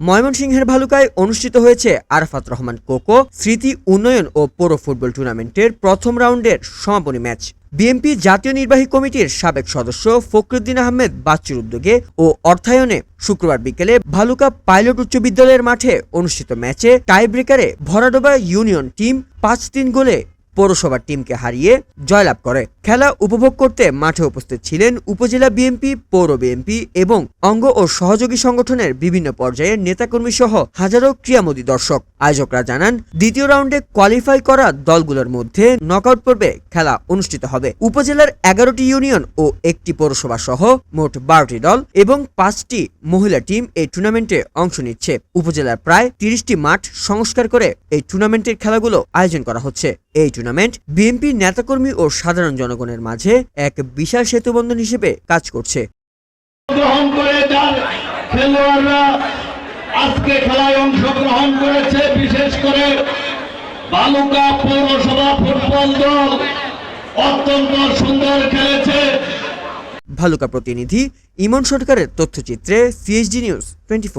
ময়মনসিংহের ভালুকায় অনুষ্ঠিত হয়েছে আরাফাত রহমান কোকো স্মৃতি উন্নয়ন ও পৌর ফুটবল টুর্নামেন্টের প্রথম রাউন্ডের সমাপনী ম্যাচ। বিএনপি জাতীয় নির্বাহী কমিটির সাবেক সদস্য ফখরুদ্দিন আহমেদ বাচ্চুর উদ্যোগে ও অর্থায়নে শুক্রবার বিকেলে ভালুকা পাইলট উচ্চ বিদ্যালয়ের মাঠে অনুষ্ঠিত ম্যাচে টাইব্রেকারে ভরাডোবা ইউনিয়ন টিম পাঁচ তিন গোলে পৌরসভার টিমকে হারিয়ে জয়লাভ করে। খেলা উপভোগ করতে মাঠে উপস্থিত ছিলেন উপজেলা বিএনপি, পৌর বিএনপি এবং অঙ্গ ও সহযোগী সংগঠনের বিভিন্ন পর্যায়ের নেতাকর্মী সহ হাজারো ক্রিয়ামোদী দর্শক। আয়োজকরা জানান, দ্বিতীয় রাউন্ডে কোয়ালিফাই করা দলগুলোর মধ্যে নকআউট পর্বে খেলা অনুষ্ঠিত হবে। উপজেলার এগারোটি ইউনিয়ন ও একটি পৌরসভা সহ মোট বারোটি দল এবং পাঁচটি মহিলা টিম এই টুর্নামেন্টে অংশ নিচ্ছে। উপজেলার প্রায় তিরিশটি মাঠ সংস্কার করে এই টুর্নামেন্টের খেলাগুলো আয়োজন করা হচ্ছে। এই টুর্নামেন্ট বিএনপি নেতাকর্মী ও সাধারণ জনগণের মাঝে এক বিশাল সেতুবন্ধন হিসেবে কাজ করছে। গ্রহণ করে যার খেলোয়াড়রা। আজকে খেলায় অংশগ্রহণ করেছে বিশেষ করে বালুকা পৌরসভা ফুটবল দল। অত্যন্ত সুন্দর খেলেছে। ভালুকা প্রতিনিধি ইমন সরকারের তথ্যচিত্রে সিএসডি নিউজ টোয়েন্টি